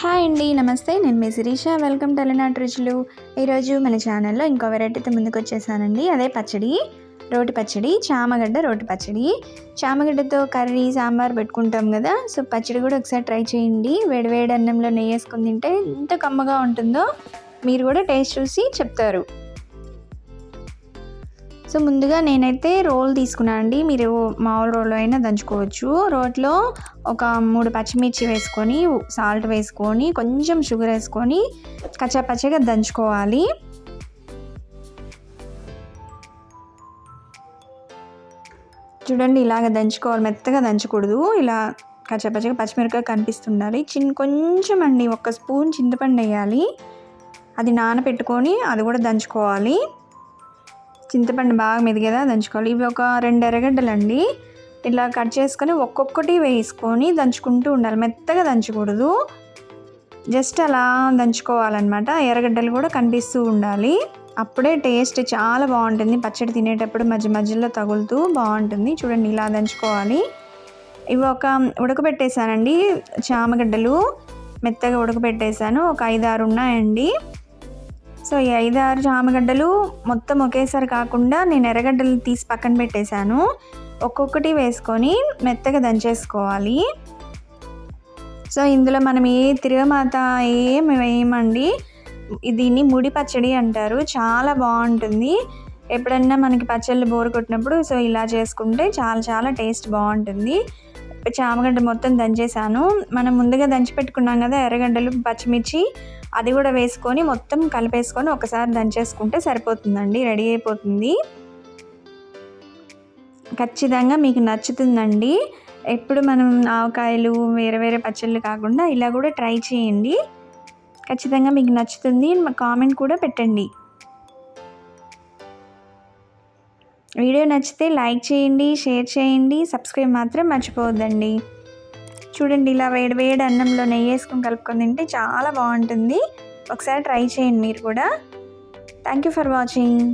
Hi అండి నమస్తే. నేను మీ శిరీష. వెల్కమ్ టెలినాట్ రుచులు ఈరోజు మన ఛానల్లో ఇంకో వెరైటీతో ముందుకు వచ్చేసానండి. అదే పచ్చడి రోటి పచ్చడి చామగడ్డ రోటి పచ్చడి. చామగడ్డతో కర్రీ సాంబార్ పెట్టుకుంటాం కదా సో పచ్చడి కూడా ఒకసారి ట్రై చేయండి. వేడివేడి అన్నంలో నెయ్యి వేసుకుని తింటే ఎంత కమ్మగా ఉంటుందో మీరు కూడా టేస్ట్ చూసి చెప్తారు. సో ముందుగా నేనైతే రోల్ తీసుకున్నాను అండి మీరు మామూలు రోల్ అయినా దంచుకోవచ్చు. రోట్లో ఒక మూడు పచ్చిమిర్చి వేసుకొని సాల్ట్ వేసుకొని కొంచెం షుగర్ వేసుకొని కచ్చా పచ్చగా దంచుకోవాలి. చూడండి ఇలాగ దంచుకోవాలి. మెత్తగా దంచకూడదు. ఇలా కచ్చపచ్చగా పచ్చిమిరపకాయ కనిపిస్తుండాలి. చిన్న కొంచెం అండి ఒక స్పూన్ చింతపండు వేయాలి. అది నానబెట్టుకొని అది కూడా దంచుకోవాలి. చింతపండు బాగా మెదిగేదా దంచుకోవాలి. ఇవి ఒక రెండు ఎర్రగడ్డలండి ఇలా కట్ చేసుకొని ఒక్కొక్కటి వేసుకొని దంచుకుంటూ ఉండాలి. మెత్తగా దంచకూడదు. జస్ట్ అలా దంచుకోవాలన్నమాట. ఎర్రగడ్డలు కూడా కనిపిస్తూ ఉండాలి. అప్పుడే టేస్ట్ చాలా బాగుంటుంది. పచ్చడి తినేటప్పుడు మధ్య మధ్యలో తగులుతూ బాగుంటుంది. చూడండి ఇలా దంచుకోవాలి. ఇవి ఒక ఉడకబెట్టేశానండి. చామగడ్డలు మెత్తగా ఉడకబెట్టేశాను. ఒక ఐదు ఆరు ఉన్నాయండి. సో ఈ ఐదు ఆరు చామగడ్డలు మొత్తం ఒకేసారి కాకుండా నేను ఎర్రగడ్డలు తీసి పక్కన పెట్టేశాను. ఒక్కొక్కటి వేసుకొని మెత్తగా దంచేసుకోవాలి. సో ఇందులో మనం ఏ తిరగమాత ఏం వేయమండి? దీన్ని ముడి పచ్చడి అంటారు. చాలా బాగుంటుంది. ఎప్పుడన్నా మనకి పచ్చళ్ళు బోరు కొట్టినప్పుడు సో ఇలా చేసుకుంటే చాలా చాలా టేస్ట్ బాగుంటుంది. చామగడ్డ మొత్తం దంచేసాను మనం ముందుగా దంచి పెట్టుకున్నాం కదా ఎర్రగడ్డలు పచ్చిమిర్చి అది కూడా వేసుకొని మొత్తం కలిపేసుకొని ఒకసారి దంచేసుకుంటే సరిపోతుందండి రెడీ అయిపోతుంది. ఖచ్చితంగా మీకు నచ్చుతుందండి. ఎప్పుడు మనం ఆవకాయలు వేరే వేరే పచ్చళ్ళు కాకుండా ఇలా కూడా ట్రై చేయండి. ఖచ్చితంగా మీకు నచ్చుతుంది. కామెంట్ కూడా పెట్టండి. వీడియో నచ్చితే లైక్ చేయండి షేర్ చేయండి సబ్స్క్రైబ్ మాత్రం మర్చిపోవద్దండి. చూడండి ఇలా వేడి వేడి అన్నంలో నెయ్యి వేసుకొని కలుపుకొని తింటే చాలా బాగుంటుంది. ఒకసారి ట్రై చేయండి మీరు కూడా. Thank you for watching